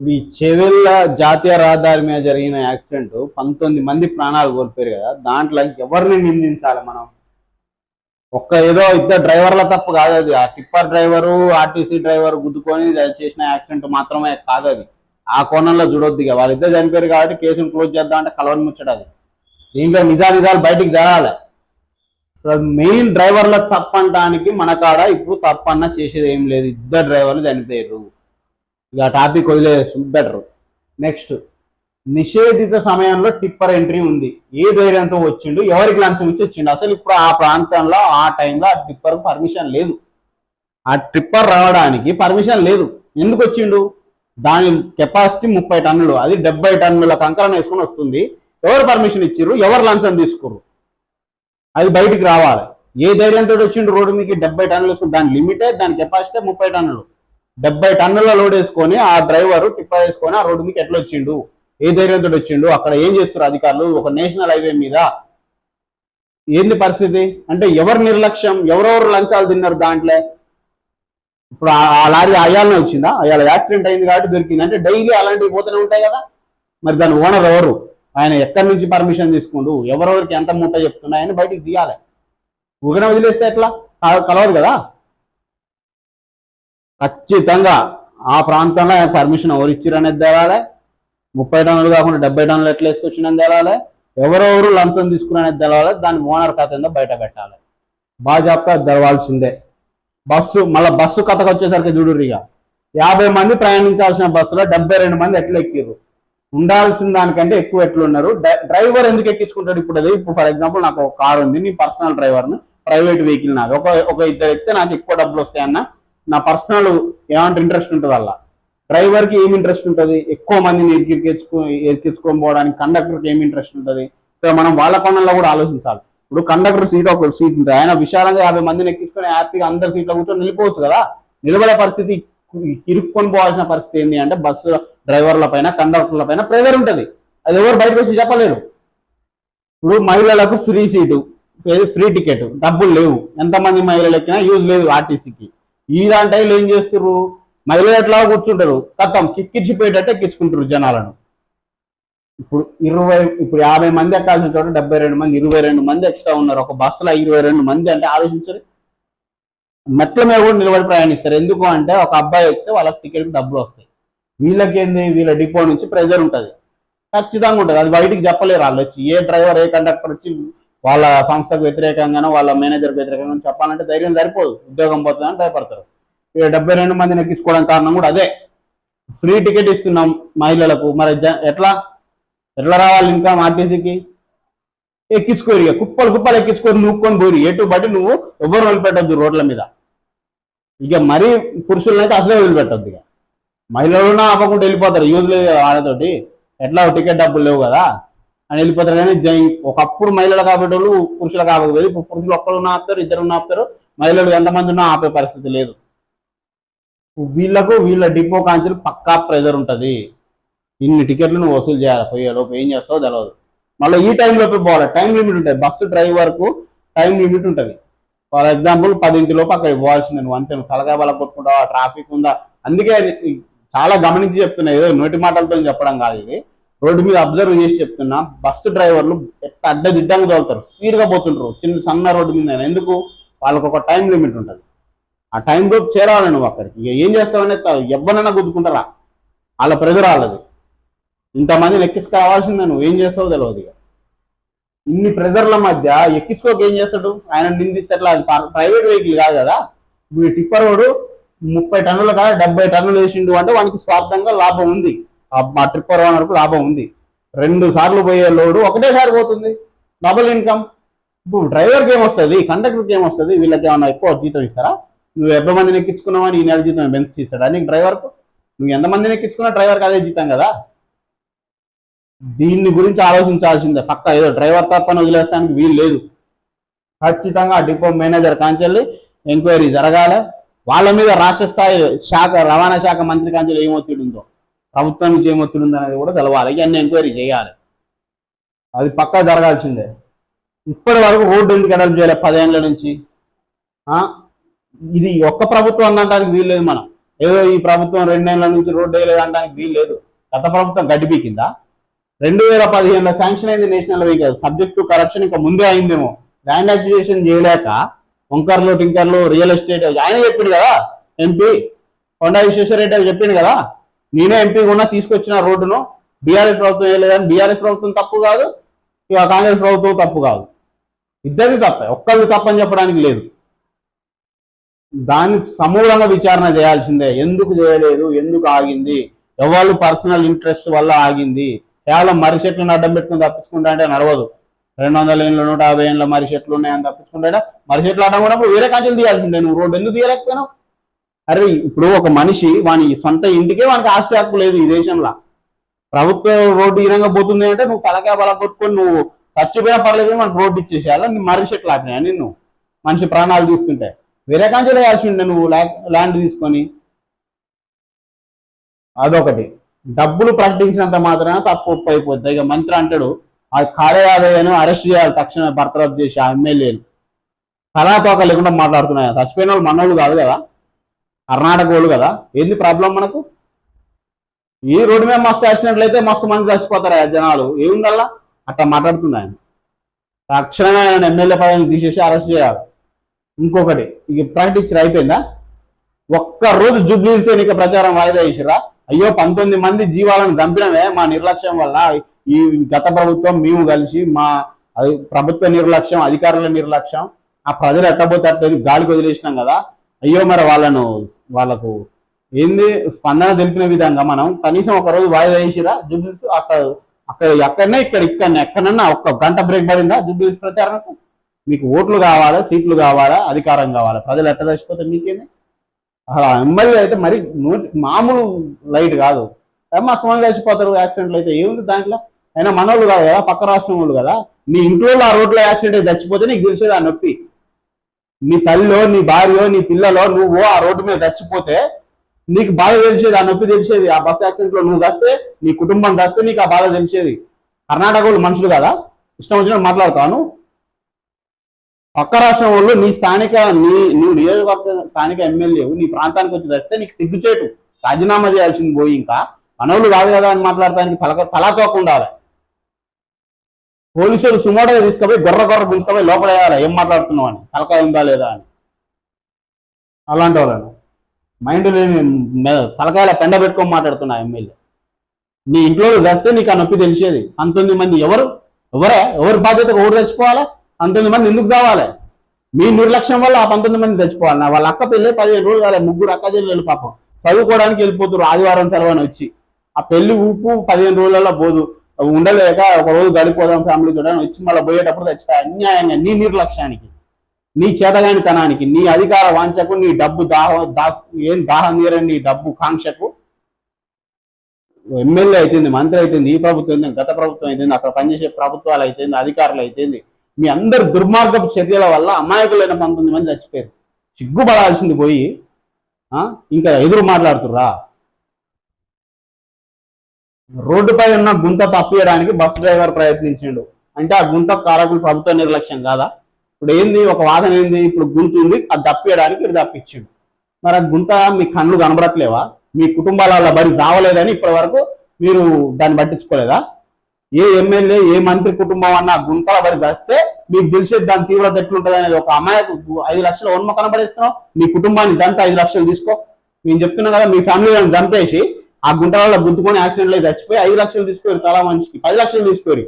ఈ చెవెళ్ళ జాతీయ రహదారి మీద జరిగిన యాక్సిడెంట్ పంతొమ్మిది మంది ప్రాణాలు కోల్పోయారు కదా దాంట్లో ఎవరిని నిందించాలి మనం? ఒక్క ఏదో ఇద్దరు డ్రైవర్ల తప్పు కాదు అది. ఆ టిప్పర్ డ్రైవరు ఆర్టీసీ డ్రైవర్ గుద్దుకొని చేసిన యాక్సిడెంట్ మాత్రమే కాదు అది. ఆ కోణంలో చూడొద్దు ఇక. వాళ్ళిద్దరు చనిపోయారు కాబట్టి కేసును క్లోజ్ చేద్దాం అంటే కలవని ముచ్చట అది. దీంట్లో నిజా నిజాలు బయటికి జరగాలి మెయిన్ డ్రైవర్ల తప్పనడానికి మన కాడ ఇప్పుడు తప్పన్నా చేసేది ఏం లేదు. ఇద్దరు డ్రైవర్లు చనిపోయారు. ఇక టాపిక్ వదిలేసు బెటర్ నెక్స్ట్ నిషేధిత సమయంలో టిప్పర్ ఎంట్రీ ఉంది. ఏ ధైర్యంతో వచ్చిండు ఎవరికి లంచం ఇచ్చి వచ్చిండు? అసలు ఇప్పుడు ఆ ప్రాంతంలో ఆ టైంలో ఆ టిప్పర్ పర్మిషన్ లేదు. ఆ టిప్పర్ రావడానికి పర్మిషన్ లేదు. ఎందుకు వచ్చిండు? దాని కెపాసిటీ ముప్పై టన్నులు. అది డెబ్బై టన్నుల కంకరణ వేసుకొని వస్తుంది. ఎవరు పర్మిషన్ ఇచ్చిర్రు? ఎవరు లంచం తీసుకుర్రు? అది బయటికి రావాలి. ఏ ధైర్యంతో వచ్చిండు రోడ్డు మీకు డెబ్బై టన్నులు వేసుకుని. దాని లిమిటే దాని కెపాసిటీ ముప్పై టన్నులు. డెబ్బై టన్నుల లోడ్ వేసుకొని ఆ డ్రైవర్ టిప్పర్ వేసుకొని ఆ రోడ్డు మీకు ఎట్లా వచ్చిండు? ఏ ధైర్యంతో వచ్చిండు? అక్కడ ఏం చేస్తారు అధికారులు? ఒక నేషనల్ హైవే మీద. ఏంది పరిస్థితి? అంటే ఎవరు నిర్లక్ష్యం? ఎవరెవరు లంచాలు తిన్నారు దాంట్లో? ఇప్పుడు ఆ లారీ అయ్యాలనే వచ్చిందా? అయ్యాల యాక్సిడెంట్ అయింది కాబట్టి దొరికింది. అంటే డైలీ అలాంటివి పోతూనే ఉంటాయి కదా? మరి దాని ఓనర్ ఎవరు? ఆయన ఎక్కడి నుంచి పర్మిషన్ తీసుకుండు? ఎవరెవరికి ఎంత మూట చెప్తున్నా? ఆయన బయటికి తీయాలి ఉగన వదిలేస్తే ఎట్లా? కలవదు కదా? ఖచ్చితంగా ఆ ప్రాంతంలో ఆయన పర్మిషన్ ఎవరు ఇచ్చిరనేది తేలాలి ముప్పై టన్నులు కాకుండా డెబ్బై టన్నులు ఎట్లా వేసుకొచ్చినది తెలాలి ఎవరెవరు లంచం తీసుకున్నది తెలవాలి. దాని ఓనర్ కథ ఏందో బయట పెట్టాలి. బాజాప్తా తెలవాల్సిందే బస్సు మళ్ళీ బస్సు కథకు వచ్చేసరికి చూడుర్రు ఇక. యాభై మంది ప్రయాణించాల్సిన బస్సులో డెబ్బై రెండు మంది ఎట్లా ఎక్కిర్రు? ఉండాల్సిన దానికంటే ఎక్కువ ఎట్లున్నారు? డ్రైవర్ ఎందుకు ఎక్కించుకుంటాడు ఇప్పుడు అది? ఇప్పుడు ఫర్ ఎగ్జాంపుల్ నాకు ఒక కార్ ఉంది. నీ పర్సనల్ డ్రైవర్ను ప్రైవేట్ వెహికల్ నాది. ఒక ఒక ఇద్దరు ఎక్కితే నాకు ఎక్కువ డబ్బులు వస్తాయన్న నా పర్సనల్ ఏమంటే ఇంట్రెస్ట్ ఉంటుంది అలా. డ్రైవర్కి ఇంట్రెస్ట్ ఉంటుంది? ఎక్కువ మందిని ఎక్కించుకో ఎక్కించుకొని పోవడానికి కండక్టర్కి ఏమి ఇంట్రెస్ట్ ఉంటుంది? మనం వాళ్ళ కోణంలో కూడా ఆలోచించాలి. ఇప్పుడు కండక్టర్ సీట్ ఒక సీట్ ఉంటుంది. ఆయన విశాలంగా యాభై మందిని ఎక్కించుకొని హ్యాపీగా అందరి సీట్లో కూర్చొని నిలిపోవచ్చు కదా? నిలబడే పరిస్థితి ఇరుక్కొని పోవాల్సిన పరిస్థితి ఏంటి అంటే బస్సు డ్రైవర్ల పైన కండక్టర్ల పైన ప్రెజర్ ఉంటుంది. అది ఎవరు బయటకు వచ్చి చెప్పలేరు. ఇప్పుడు మహిళలకు ఫ్రీ సీటు ఫ్రీ టికెట్ డబ్బులు లేవు. ఎంతమంది మహిళలు ఎక్కినా యూజ్ లేదు ఆర్టీసీకి. ఈ దాని టైంలో ఏం చేస్తున్నారు మహిళలు ఎట్లా కూర్చుంటారు? కథం. కిక్కిచ్చిపోయేటట్టు ఎక్కించుకుంటారు జనాలను. ఇప్పుడు ఇరవై ఇప్పుడు యాభై మంది ఎక్కాల్సిన చోట డెబ్బై రెండు మంది ఇరవై రెండు మంది ఎక్స్ట్రా ఉన్నారు. ఒక బస్సులో ఇరవై రెండు మంది అంటే ఆలోచించరు. మెట్ల మీద కూడా నిలబడి ప్రయాణిస్తారు. ఎందుకు అంటే ఒక అబ్బాయి ఎక్కితే వాళ్ళకి టికెట్ డబ్బులు వస్తాయి. వీళ్ళకేంది వీళ్ళ డిపో నుంచి ప్రెజర్ ఉంటుంది. ఖచ్చితంగా ఉంటుంది. అది బయటికి చెప్పలేరు వాళ్ళు వచ్చి. ఏ డ్రైవర్ ఏ కండక్టర్ వచ్చి వాళ్ళ సంస్థకు వ్యతిరేకంగానో వాళ్ళ మేనేజర్కి వ్యతిరేకంగా చెప్పాలంటే ధైర్యం సరిపోదు. ఉద్యోగం పోతుందని భయపడతారు. ఇక డెబ్బై రెండు మందిని ఎక్కించుకోవడానికి కారణం కూడా అదే. ఫ్రీ టికెట్ ఇస్తున్నాం మహిళలకు. మరి జ- ఎట్లా? ఎట్లా రావాలి ఇంకా ఆర్టీసీకి? ఎక్కించుకోరు ఇక. కుప్పలు కుప్పలు ఎక్కించుకొని నూక్కొని పోరు. ఎటు బట్టి నువ్వు ఎవరు వదిలిపెట్టద్దు రోడ్ల మీద. ఇక మరీ పురుషులనైతే అసలే వదిలిపెట్టద్దు ఇక. మహిళలున్నా ఆపకుండా వెళ్ళిపోతారు. యూజ్ లేదు ఆడతోటి. వాళ్ళతోటి ఎట్లా? టికెట్ డబ్బులు లేవు కదా. అని వెళ్ళిపోతారు కానీ జై- ఒకప్పుడు మహిళలు కాబట్టి వాళ్ళు పురుషులు కాకపోతే ఇప్పుడు పురుషులు ఒక్కరు ఉన్న ఆపుతారు ఇద్దరు ఉన్న ఆపుతారు. మహిళలు ఎంతమంది ఉన్నా ఆపే పరిస్థితి లేదు. వీళ్ళకు వీళ్ళ డిపో కాంచెలు పక్కా ప్రెజర్ ఉంటుంది. ఇన్ని టికెట్లు నువ్వు వసూలు చేయాలి. పోయేలోపు ఏం చేస్తావో తెలియదు మళ్ళీ ఈ టైంలో పోవాలి. టైం లిమిట్ ఉంటుంది బస్సు డ్రైవర్కు టైం లిమిట్ ఉంటుంది. ఫర్ ఎగ్జాంపుల్ పదింటిలోపు అక్కడికి పోవాల్సింది నువ్వు. అంతే నువ్వు బల కొట్టుకుంటావా? ట్రాఫిక్ ఉందా? అందుకే అది చాలా గమనించి చెప్తున్నా. ఏదో నోటి మాటలతో చెప్పడం కాదు ఇది. రోడ్డు మీద అబ్జర్వ్ చేసి చెప్తున్నా బస్సు డ్రైవర్లు ఎట్ట అడ్డదిడ్డంగా తోలుతారు. స్పీడ్గా పోతుంటారు చిన్న సన్న రోడ్డు మీద ఎందుకు? వాళ్ళకు ఒక టైం లిమిట్ ఉంటుంది. ఆ టైం లోపు చేరాలి నువ్వు అక్కడికి. ఇక ఏం చేస్తావనే ఎవ్వరైనా గుద్దుకుంటారా? వాళ్ళ ప్రెజర్ వాళ్ళది. ఇంతమంది ఎక్కించుకోవాల్సిందే నువ్వు. ఏం చేస్తావు తెలియదు ఇక. ఇన్ని ప్రెజర్ల మధ్య ఎక్కించుకోక ఏం చేస్తాడు? ఆయన నిందిస్తే అది ప్రైవేట్ వెహికల్ కాదు కదా. ఇప్పుడు టిప్పర్ రోడ్డు ముప్పై టన్నులు కాదు డెబ్బై టన్నులు వేసిండు అంటే వానికి స్వార్థంగా లాభం ఉంది. మా ట్రిప్ ట్రిప్పర్ వరకు లాభం ఉంది. రెండు సార్లు పోయే లోడు ఒకటేసారి పోతుంది. డబుల్ ఇన్కమ్ ఇప్పుడు డ్రైవర్కి ఏమొస్తుంది? కండక్టర్కి ఏమొస్తుంది? వీళ్ళకి ఏమన్నా ఎక్కువ జీతం ఇస్తారా? నువ్వు ఎంత మందిని ఎక్కించుకున్నావా? ఈ నెల జీతం బెంచ్ ఇస్తాడా నీకు డ్రైవర్కు నువ్వు ఎంతమందిని ఎక్కించుకున్నా డ్రైవర్కి అదే జీతం కదా? దీన్ని గురించి ఆలోచించాల్సిందే. పక్క ఏదో డ్రైవర్ తప్పని వదిలేస్తానికి వీలు లేదు. ఖచ్చితంగా డిపో మేనేజర్ కాంచెల్లి ఎంక్వైరీ జరగాలి. వాళ్ళ మీద రాష్ట్ర స్థాయి శాఖ రవాణా శాఖ మంత్రి కాంచెల్లి ఏం ఉందో ప్రభుత్వానికి నుంచి అనేది కూడా తెలవాలి. ఇవన్నీ ఎంక్వైరీ చేయాలి. అది పక్కా జరగాల్సిందే. ఇప్పటి వరకు రోడ్డు ఎందుకు డెవలప్ చేయలేదు పదేళ్ళ నుంచి? ఆ? ఇది ఒక్క ప్రభుత్వం అనడానికి వీల్లేదు మనం. ఏదో ఈ ప్రభుత్వం రెండేళ్ళ నుంచి రోడ్డు వేయలేదు అనడానికి వీలు లేదు. గత ప్రభుత్వం గడిపికిందా రెండు వేల పదిహేనులో శాంక్షన్ అయింది national vehicle. Subject to corruption ఇంకా ముందే అయిందేమో. ల్యాండ్ అక్విజిషన్ చేయలేక వంకర్లు టింకర్లు రియల్ ఎస్టేట్ ఆయన చెప్పిండు కదా ఎంపీ. కొండా విశ్వేశ్వరరెడ్డి గారు చెప్పిండు కదా. నేనే ఎంపీ కూడా తీసుకొచ్చిన రోడ్డును బీఆర్ఎస్ ప్రభుత్వం వేయలేదని బీఆర్ఎస్ ప్రభుత్వం తప్పు కాదు ఇక కాంగ్రెస్ ప్రభుత్వం తప్పు కాదు. ఇద్దరిది తప్పే ఒక్కరిది తప్పని చెప్పడానికి లేదు. దాన్ని సమూలంగా విచారణ చేయాల్సిందే. ఎందుకు చేయలేదు ఎందుకు ఆగింది? ఎవరు పర్సనల్ ఇంట్రెస్ట్ వల్ల ఆగింది? కేవలం మర్రి చెట్లను అడ్డం పెట్టుకుని తప్పించుకుంటా అంటే నడవదు. రెండు వందల ఏళ్ళు నూట యాభై ఏళ్ళ మర్రి చెట్లు ఉన్నాయని తప్పించుకుంటా మర్రి చెట్లు అడ్డం కూడా వేరే కాంచెలు తీయాల్సిందే. నువ్వు రోడ్డు ఎందుకు తీయలేకపోయినావు? అరే ఇప్పుడు ఒక మనిషి వాని సొంత ఇంటికే వానికి ఆస్తి హక్కు లేదు ఈ దేశంలో. ప్రభుత్వ రోడ్డు ఈరంగా పోతుంది అంటే నువ్వు తలకాయ బల కొట్టుకొని నువ్వు చచ్చిపోయినా పర్లేదు మనకు రోడ్డు ఇచ్చేసేయాలి. నీ మర్రి చెట్లు ఆపినాయా నిన్ను? మనిషి ప్రాణాలు తీసుకుంటే వేరే కాంచెలు వేయాల్సి ఉండే నువ్వు ల్యాండ్ తీసుకొని. అదొకటి. డబ్బులు ప్రకటించినంత మాత్రమే తప్పు ఒప్పు అయిపోద్ది. ఇక మంత్రి అంటాడు ఆ కార్యాలయాన్ని అరెస్ట్ చేయాలి. తక్షణమే బర్తరఫ్ చేసి ఆ ఎమ్మెల్యేలు. కళాతోక లేకుండా మాట్లాడుతున్నాయి? చచ్చిపోయిన వాళ్ళు మనోళ్ళు కాదు కదా. కర్ణాటక వాళ్ళు కదా? ఏంది ప్రాబ్లం మనకు? ఈ రోడ్డు మీద మస్తు యాక్సిడెంట్లు అయితే మస్తు మంది చచ్చిపోతారు జనాలు. ఏముందల్లా? అట్లా మాట్లాడుతున్నాయి ఆయన. తక్షణమే ఆయన ఎమ్మెల్యే పదవిని తీసేసి అరెస్ట్ చేయాలి. ఇంకొకటి ఇక ప్రకటించారు అయిపోయిందా? ఒక్క రోజు జూబ్లీస్ ఎన్నిక ప్రచారం వాయిదా వేసిరా అయ్యో పంతొమ్మిది మంది జీవాలను చంపినమే మా నిర్లక్ష్యం వల్ల. ఈ గత ప్రభుత్వం మేము కలిసి మా అది ప్రభుత్వ నిర్లక్ష్యం అధికారుల నిర్లక్ష్యం. ఆ ప్రజలు ఎట్టబోతే అట్టని గాలికి వదిలేసినాం కదా? అయ్యో మరి వాళ్ళను వాళ్ళకు ఏంది? స్పందన తెలిపిన విధంగా మనం కనీసం ఒక రోజు వాయిదా వేసిరా? జూబ్లీస్ అక్కడ అక్కడ ఎక్కడనే ఇక్కడ ఇక్కడ ఎక్కడన్నా ఒక్క గంట బ్రేక్ పడిందా జూబ్లీస్ ప్రచారానికి? మీకు ఓట్లు కావాలా? సీట్లు కావాలా? అధికారం కావాలా? ప్రజలు ఎట్ట చచ్చిపోతే మీకేంది? ఎమ్మెల్యే అయితే మరి మామూలు లైట్ కాదు. మస్తు మంది చచ్చిపోతారు యాక్సిడెంట్లు అయితే ఏముంది దాంట్లో? అయినా మనోళ్ళు కాదు కదా పక్క రాష్ట్రం వాళ్ళు కదా. నీ ఇంట్లో ఆ రోడ్లో యాక్సిడెంట్ చచ్చిపోతే నీకు తెలిసేది ఆ నొప్పి. నీ తల్లిలో నీ భార్యో నీ పిల్లలో నువ్వు ఆ రోడ్డు మీద చచ్చిపోతే నీకు బాధ తెలిసేది ఆ నొప్పి తెలిసేది ఆ బస్ యాక్సిడెంట్లో నువ్వు చస్తే నీ కుటుంబం చస్తే నీకు ఆ బాధ తెలిసేది. కర్ణాటక వాళ్ళు మనుషులు కదా? ఇష్టం వచ్చినట్టు మాట్లాడతాను. పక్క రాష్ట్రం వాళ్ళు నీ స్థానిక నీ నువ్వు నియోజకవర్గ స్థానిక ఎమ్మెల్యే నీ ప్రాంతానికి వచ్చి తెస్తే నీకు సిగ్గుచేటు. రాజీనామా చేయాల్సింది పోయి ఇంకా. మనవులు కాదు కదా అని మాట్లాడటానికి తల తలాతోక ఉండాలి. పోలీసులు సుమోటగా తీసుకుపోయి గొర్ర గొర్ర గుంజుకపోయి లోపల వేయాలి? ఏం మాట్లాడుతున్నావు అని. తలకాయ ఉందా లేదా అని. అలాంటి వాళ్ళను. మైండ్ లేని తలకాయల పెండ పెట్టుకొని మాట్లాడుతున్నా ఎమ్మెల్యే. నీ ఇంట్లో వేస్తే నీకు ఆ నొప్పి తెలిసేది. పంతొమ్మిది మంది ఎవరు? ఎవరే? ఎవరి బాధ్యత ఎవరు తెచ్చుకోవాలి? పంతొమ్మిది మంది ఎందుకు కావాలి మీ నిర్లక్ష్యం వల్ల ఆ పంతొమ్మిది మంది తెచ్చుకోవాలి. నా వాళ్ళ అక్క పెళ్ళి పదిహేను రోజులు కాలే. ముగ్గురు అక్క చెల్లెలు పాపం. చదువుకోవడానికి వెళ్ళిపోతారు ఆదివారం సెలవు అని వచ్చి. ఆ పెళ్ళి ఊపు పదిహేను రోజులలో పోదు. ఉండలేక ఒక రోజు గడిపోదాం ఫ్యామిలీ చూడని వచ్చి మళ్ళీ పోయేటప్పుడు తెచ్చిపోయి అన్యాయంగా నీ నిర్లక్ష్యానికి నీ చేతగానితనానికి నీ అధికార వాంఛకు నీ డబ్బు దాహం దాస్ ఏం దాహం తీరని నీ డబ్బు కాంక్షకు ఎమ్మెల్యే అయితేంది మంత్రి అయితేంది ఈ ప్రభుత్వం అయితే గత ప్రభుత్వం అయితేంది అక్కడ పనిచేసే ప్రభుత్వాలు అయితేంది అధికారులు అయితేంది మీ అందరు దుర్మార్గపు చర్యల వల్ల అమాయకులైన పంతొమ్మిది మంది చచ్చిపోయారు. సిగ్గుపడాల్సింది పోయి ఆ, ఇంకా ఎదురు మాట్లాడుతుర్రా? రోడ్డుపై ఉన్న గుంత తప్పియడానికి బస్ డ్రైవర్ ప్రయత్నించిండు. అంటే ఆ గుంత కారకులు ప్రభుత్వ నిర్లక్ష్యం కాదా? ఇప్పుడు ఏంది? ఒక వాదన ఏంది? ఇప్పుడు గుంత ఉంది అది తప్పియడానికి ఇది తప్పించిండు. మరి ఆ గుంత మీ కళ్ళు కనబడట్లేవా? మీ కుటుంబాల బరి జావలేదని ఇప్పటి వరకు మీరు దాన్ని పట్టించుకోలేదా? ఏ ఎమ్మెల్యే ఏ మంత్రి కుటుంబం అన్న గుంతల బరి చేస్తే మీకు తెలిసేది దాని తీవ్రత ఎట్లుంటుంది అనేది ఒక అమ్మాయి ఐదు లక్షల ఉన్మ కనబడేస్తున్నావు మీ కుటుంబాన్ని దంత ఐదు లక్షలు తీసుకో. నేను చెప్తున్నా కదా మీ ఫ్యామిలీ చంపేసి ఆ గుంటలలో గుద్దుకొని యాక్సిడెంట్లు చచ్చిపోయి ఐదు లక్షలు తీసుకోరు చాలా మనిషికి. పది లక్షలు తీసుకోరు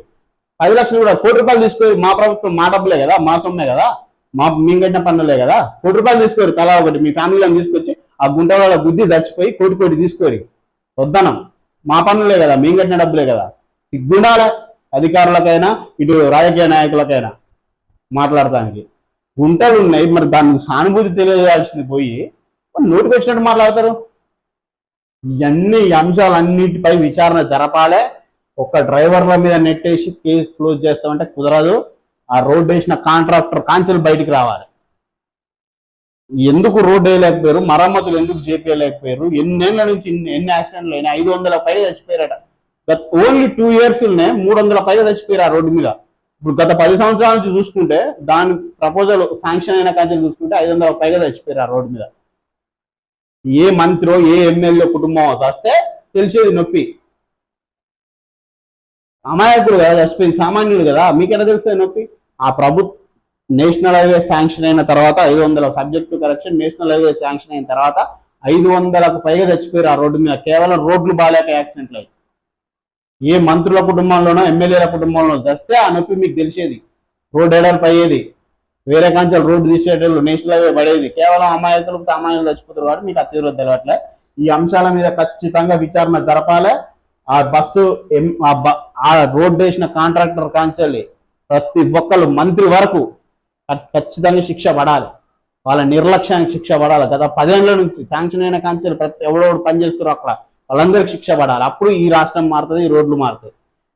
పది లక్షలు కూడా కోటి రూపాయలు తీసుకోరు మా ప్రభుత్వం మా డబ్బులే కదా మా సొమ్మే కదా. మా మేము కట్టిన పన్నులే కదా. కోటి రూపాయలు తీసుకోరు తలా ఒకటి. మీ ఫ్యామిలీలో తీసుకొచ్చి ఆ గుంటలలో బుద్ధి చచ్చిపోయి కోటి కోటి తీసుకోరు వద్దనం. మా పన్నులే కదా మేము కట్టిన డబ్బులే కదా. సిగ్గుండాలే అధికారులకైనా ఇటు రాజకీయ నాయకులకైనా మాట్లాడటానికి. గుంటలు ఉన్నాయి మరి దానికి సానుభూతి తెలియజేయాల్సింది పోయి నోటికి వచ్చినట్టు మాట్లాడతారు? ఇవన్నీ అంశాలన్నిటిపై విచారణ జరపాలే. ఒక్క డ్రైవర్ల మీద నెట్టేసి కేసు క్లోజ్ చేస్తామంటే కుదరదు. ఆ రోడ్ వేసిన కాంట్రాక్టర్ కాంచెలు బయటికి రావాలి. ఎందుకు రోడ్ వేయలేకపోయారు? మరమ్మతులు ఎందుకు చేపించలేకపోయారు ఎన్నేళ్ళ నుంచి ఎన్ని యాక్సిడెంట్లు అయినా ఐదు వందల పైగా చచ్చిపోయారట. గత ఓన్లీ టూ ఇయర్స్లోనే మూడు వందల పైగా చచ్చిపోయారు ఆ రోడ్డు మీద. ఇప్పుడు గత పది సంవత్సరాల నుంచి చూసుకుంటే దాని ప్రపోజల్ శాంక్షన్ అయిన కాంచెలు చూసుకుంటే ఐదు వందల పైగా చచ్చిపోయారు ఆ రోడ్డు మీద. ఏ మంత్రో ఏ ఎమ్మెల్యే కుటుంబం వస్తే తెలిసేది నొప్పి. అమాయకుడు కదా చచ్చిపోయింది సామాన్యుడు కదా మీకెలా తెలుస్తుంది నొప్పి? ఆ ప్రభు నేషనల్ హైవే శాంక్షన్ అయిన తర్వాత ఐదు వందల subject correction national highway sanction అయిన తర్వాత ఐదు వందలకు పైగా చచ్చిపోయారు ఆ రోడ్డు మీద. కేవలం రోడ్లు బాగాలేక యాక్సిడెంట్లు అయ్యి ఏ మంత్రుల కుటుంబంలోనో ఎమ్మెల్యేల కుటుంబంలో చస్తే ఆ నొప్పి మీకు తెలిసేది. రోడ్ ఎడల్పు అయ్యేది. వేరే కాంచెలు రోడ్డు తీసేటోళ్ళు నేషనల్ హైవే పడేది. కేవలం అమాయకులకు సామాన్యులు చచ్చిపోతారు కాబట్టి మీకు ఆ తీవ్రత తెలవట్లే ఈ అంశాల మీద ఖచ్చితంగా విచారణ జరపాలి. ఆ బస్సు ఆ రోడ్డు వేసిన కాంట్రాక్టర్ కాంచెల్లి ప్రతి ఒక్కరు మంత్రి వరకు ఖచ్చితంగా శిక్ష పడాలి. వాళ్ళ నిర్లక్ష్యానికి శిక్ష పడాలి. గత పదేళ్ళ నుంచి శాంక్షన్ అయిన కాంచెలు ప్రతి ఎవడెవడు పనిచేస్తారు అక్కడ. వాళ్ళందరికీ శిక్ష పడాలి. అప్పుడు ఈ రాష్ట్రం మారుతుంది ఈ రోడ్లు మారుతాయి.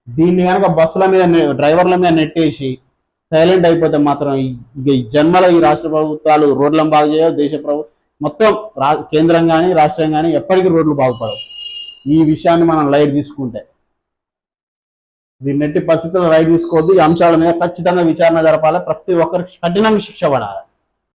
దీన్ని కనుక బస్సుల మీద డ్రైవర్ల మీద నెట్టేసి సైలెంట్ అయిపోతే మాత్రం ఈ- ఈ జన్మలో ఈ రాష్ట్ర ప్రభుత్వాలు రోడ్లను బాగు చేయవు దేశ ప్రభు మొత్తం రా కేంద్రం కానీ రాష్ట్రం కానీ ఎప్పటికీ రోడ్లు బాగుపడవు. ఈ విషయాన్ని మనం లైట్ తీసుకుంటే. దీన్ని పరిస్థితులు పరిస్థితుల్లో లైట్ తీసుకోవద్దు. ఈ అంశాల మీద ఖచ్చితంగా విచారణ జరపాలి. ప్రతి ఒక్కరికి కఠినంగా శిక్ష పడాలి.